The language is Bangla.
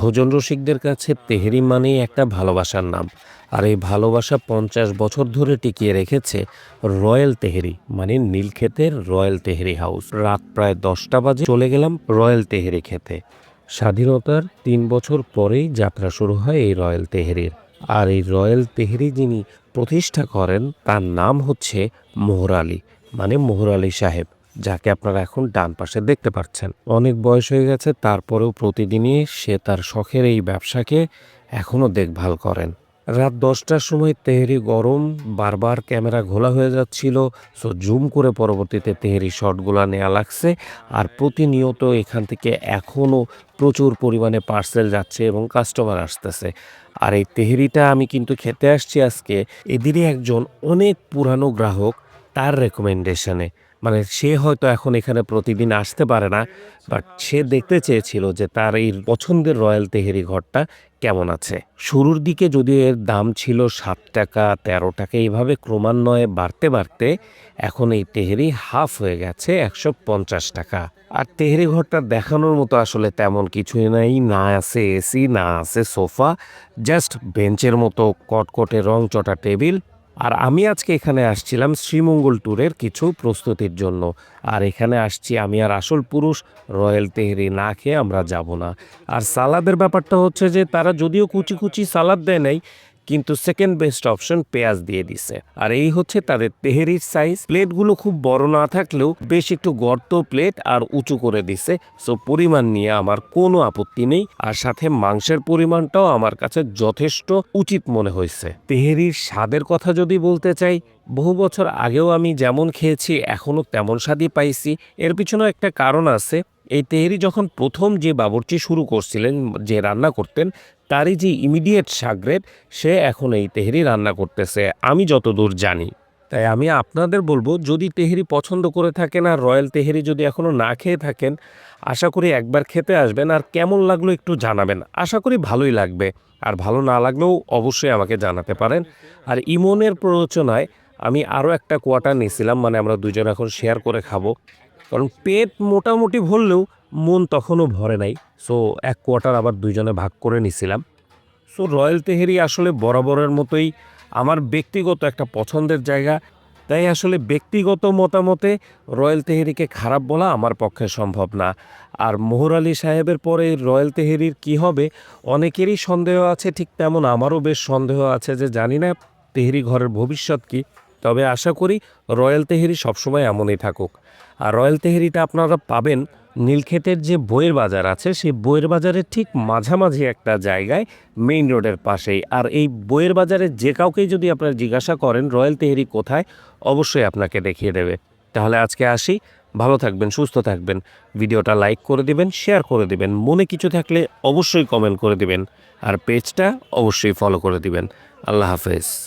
ভোজন রসিকদের কাছে তেহেরি মানেই একটা ভালোবাসার নাম। আর এই ভালোবাসা পঞ্চাশ বছর ধরে টিকিয়ে রেখেছে রয়্যাল তেহেরি মানে নীলক্ষেতের রয়্যাল তেহেরি হাউস। রাত প্রায় দশটা বাজে চলে গেলাম রয়্যাল তেহেরি খেতে। স্বাধীনতার তিন বছর পরেই যাত্রা শুরু হয় এই রয়্যাল তেহেরির। আর এই রয়্যাল তেহেরি যিনি প্রতিষ্ঠা করেন, তার নাম হচ্ছে মোহর আলী মানে মোহর আলী সাহেব। যাকে আপনারা এখন ডান পাশে দেখতে পাচ্ছেন। অনেক বয়স হয়ে গেছে, তারপরেও প্রতিদিনই সে তার শখের এই ব্যবসাকে এখনও দেখভাল করেন। রাত দশটার সময় তেহেরি গরম, বারবার ক্যামেরা ঘোলা হয়ে যাচ্ছিল, সো জুম করে পরবর্তীতে তেহেরি শটগুলো নেওয়া লাগছে আর প্রতিনিয়ত এখান থেকে এখনও প্রচুর পরিমাণে পার্সেল যাচ্ছে এবং কাস্টমার আসতেছে। আর এই তেহেরিটা আমি কিন্তু খেতে আসছি আজকে। এদেরই একজন অনেক পুরানো গ্রাহক, তার রেকমেন্ডেশনে। মানে সে হয়তো এখন এখানে প্রতিদিন আসতে পারে না বাট সে দেখতে চেয়েছিল যে তার এই পছন্দের রয়্যাল তেহেরি ঘরটা কেমন আছে। শুরুর দিকে যদি এর দাম ছিল সাত টাকা, তেরো টাকা, এইভাবে ক্রমান্বয়ে বাড়তে বাড়তে এখন এই তেহেরি হাফ হয়ে গেছে একশো পঞ্চাশ টাকা। আর তেহেরি ঘরটা দেখানোর মতো আসলে তেমন কিছুই নাই, না আছে এসি, না আছে সোফা জাস্ট বেঞ্চের মতো কটকটে রং চটা টেবিল আর আমি আজকে এখানে আসছিলাম শ্রীমঙ্গল ট্যুরের কিছু প্রস্তুতির জন্য। আর এখানে আসছি আমি আর আসল পুরুষ, রয়্যাল তেহরি না খেয়ে আমরা যাব না। আর সালাদের ব্যাপারটা হচ্ছে যে তারা যদিও কুচি কুচি সালাদ দেয় নাই কিন্তু সেকেন্ড বেস্ট অপশন পেঁয়াজ দিয়ে দিছে। আর এই হচ্ছে তাদের তেহেরির সাইজ প্লেটগুলো খুব বড় না থাকলেও বেশ একটু গর্ত প্লেট আর উঁচু করে দিছে। সো পরিমাণ নিয়ে আমার কোনো আপত্তি নেই। আর সাথে মাংসের পরিমাণটাও আমার কাছে যথেষ্ট উচিত মনে হয়েছে। তেহেরির স্বাদের কথা যদি বলতে চাই, বহু বছর আগেও আমি যেমন খেয়েছি, এখনও তেমন স্বাদই পাইছি। এর পিছনেও একটা কারণ আছে। এই তেহেরি যখন প্রথম যে বাবরচি শুরু করছিলেন, যে রান্না করতেন, তারই যে ইমিডিয়েট সাগরেদ সে এখন এই তেহেরি রান্না করতেছে। আমি যতদূর জানি। তাই আমি আপনাদের বলব, যদি তেহেরি পছন্দ করে থাকেন আর রয়্যাল তেহেরি যদি এখনও না খেয়ে থাকেন, আশা করি একবার খেতে আসবেন আর কেমন লাগল একটু জানাবেন। আশা করি ভালোই লাগবে। আর ভালো না লাগলেও অবশ্যই আমাকে জানাতে পারেন। আর ইমনের প্ররোচনায় আমি আরও একটা কোয়াটার নিয়েছিলাম মানে আমরা দুজন এখন শেয়ার করে খাব। কারণ পেট মোটামুটি ভরলেও মন তখনও ভরে নাই। সো এক কোয়ার্টার আবার দুইজনে ভাগ করে নিছিলাম। সো রয়্যাল তেহেরি আসলে বরাবরের মতোই আমার ব্যক্তিগত একটা পছন্দের জায়গা। তাই আসলে ব্যক্তিগত মতামতে রয়্যাল তেহেরিকে খারাপ বলা আমার পক্ষে সম্ভব না। আর মোহর আলী সাহেবের পরে রয়্যাল তেহেরির কি হবে, অনেকেরই সন্দেহ আছে, ঠিক তেমন আমারও বেশ সন্দেহ আছে যে জানি না তেহেরি ঘরের ভবিষ্যৎ কি। তবে আশা করি রয়্যাল তেহেরি সবসময় এমনই থাকুক। আর রয়্যাল তেহেরিটা আপনারা পাবেন নীলক্ষেতের যে বইয়ের বাজার আছে, সেই বইয়ের বাজারের ঠিক মাঝামাঝি একটা জায়গায়, মেইন রোডের পাশেই। আর এই বইয়ের বাজারে যে কাউকেই যদি আপনারা জিজ্ঞাসা করেন রয়্যাল তেহেরি কোথায়, অবশ্যই আপনাকে দেখিয়ে দেবে। তাহলে আজকে আসি, ভালো থাকবেন, সুস্থ থাকবেন। ভিডিওটা লাইক করে দিবেন, শেয়ার করে দিবেন। মনে কিছু থাকলে অবশ্যই কমেন্ট করে দিবেন। আর পেজটা অবশ্যই ফলো করে দিবেন। আল্লাহ হাফেজ।